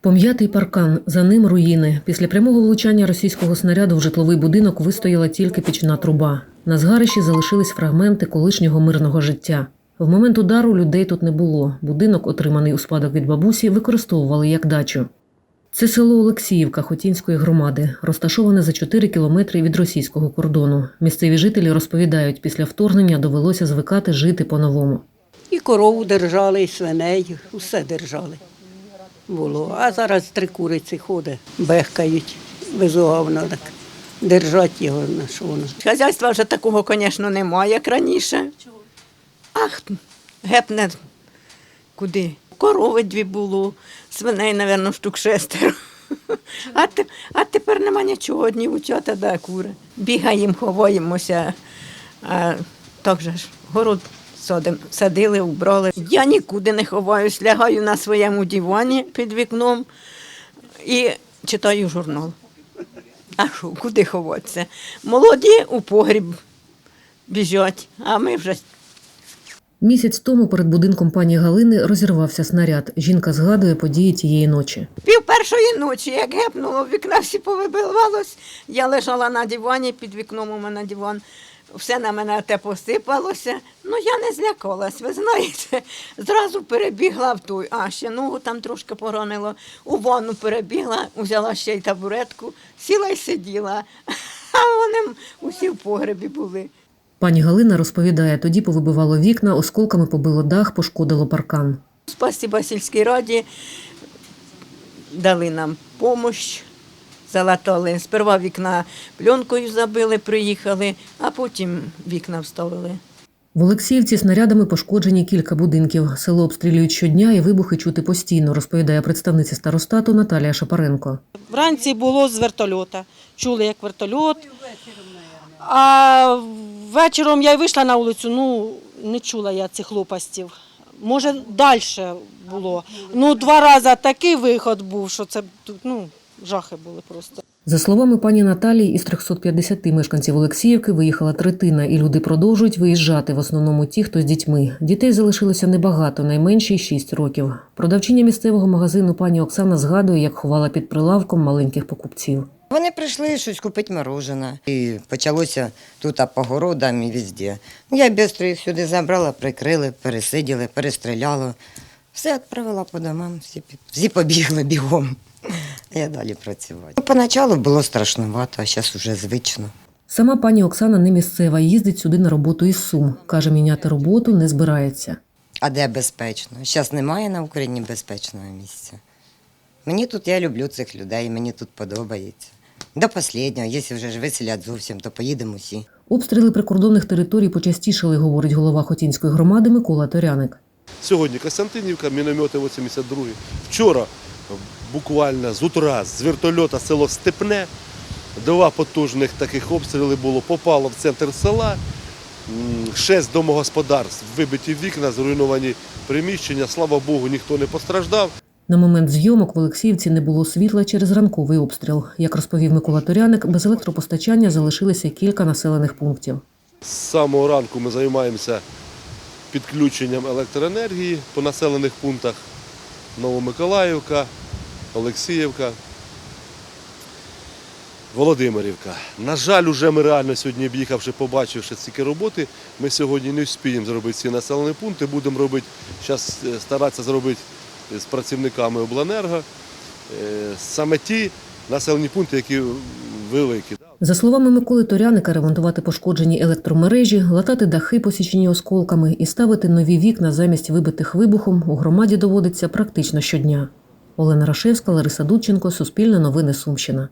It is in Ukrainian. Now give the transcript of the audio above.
Пом'ятий паркан, за ним руїни. Після прямого влучання російського снаряду в житловий будинок вистояла тільки пічна труба. На згарищі залишились фрагменти колишнього мирного життя. В момент удару людей тут не було. Будинок, отриманий у спадок від бабусі, використовували як дачу. Це село Олексіївка Хотінської громади, розташоване за 4 кілометри від російського кордону. Місцеві жителі розповідають, після вторгнення довелося звикати жити по-новому. І корову держали, і свиней, усе держали. Було. А зараз три куриці ходять, бехкають, безугавно так. Держать його на що воно. Хазяйства вже такого, звісно, немає, як раніше. Ах, гепне куди? Корови дві було, свиней, мабуть, штук шестеро. А, а тепер нема нічого, одні утята да кури. Бігаємо, ховаємося. А так же ж, город садили, убрали. Я нікуди не ховаюсь, лягаю на своєму дивані під вікном і читаю журнал. А що, куди ховатися? Молоді у погріб біжать, а ми вже Місяць тому перед будинком пані Галини розірвався снаряд. Жінка згадує події тієї ночі. пів першої ночі, як гепнуло, вікна всі повибивалось. Я лежала на дивані, під вікном у мене диван. Все на мене те посипалося. Ну я не злякалась, ви знаєте. Зразу перебігла в той, а ще ногу там трошки поранило. У ванну перебігла, взяла ще й табуретку, сіла й сиділа. А вони усі в погребі були. Пані Галина розповідає, тоді повибивало вікна, осколками побило дах, пошкодило паркан. Спасибо сільській раді. Дали нам допомогу, залатали. Сперва вікна пленкою забили, приїхали, а потім вікна вставили. В Олексіївці снарядами пошкоджені кілька будинків. Село обстрілюють щодня і вибухи чути постійно, розповідає представниця старостату Наталія Шапаренко. Вранці було з вертольота. Чули, як вертольот. А вечором я й вийшла на вулицю, ну не чула я цих лопастів. Може, далі було. Ну, два рази такий виход був, що це ну, жахи були просто. За словами пані Наталії, із 350 мешканців Олексіївки виїхала третина, і люди продовжують виїжджати, в основному ті, хто з дітьми. Дітей залишилося небагато, найменші 6 років. Продавчиня місцевого магазину пані Оксана згадує, як ховала під прилавком маленьких покупців. Вони прийшли щось купити морожене. І почалося тут по городам і везде. Я швидко їх сюди забрала, прикрили, пересиділи, перестріляла. Все відправила по домам, всі, всі побігли бігом. Я далі працювати. Поначалу було страшнувато, а зараз вже звично. Сама пані Оксана не місцева, їздить сюди на роботу із Сум. Каже, міняти роботу не збирається. А де безпечно? Зараз немає на Україні безпечного місця. Мені тут я люблю цих людей, мені тут подобається. До останнього, якщо вже ж виселять зовсім, то поїдемо всі. Обстріли прикордонних територій почастішали, говорить голова Хотінської громади Микола Торяник. Сьогодні Костянтинівка, міномети 82. Вчора буквально з утра з вертольота село Степне. Два потужних таких обстріли було. Попало в центр села. Шесть домогосподарств, вибиті вікна, зруйновані приміщення. Слава Богу, ніхто не постраждав. На момент зйомок в Олексіївці не було світла через ранковий обстріл. Як розповів Микола Торяник, без електропостачання залишилися кілька населених пунктів. З самого ранку ми займаємося підключенням електроенергії по населених пунктах Новомиколаївка, Олексіївка, Володимирівка. На жаль, уже ми реально сьогодні, об'їхавши, побачивши ці роботи, ми сьогодні не встигнемо зробити ці населені пункти. Будемо робити, зараз старатися зробити з працівниками обленерго. е, Саме ті населені пункти, які великі. За словами Миколи Торяника, ремонтувати пошкоджені електромережі, латати дахи, посічені осколками і ставити нові вікна замість вибитих вибухом у громаді доводиться практично щодня. Олена Рашевська, Лариса Дудченко, Суспільне новини Сумщина.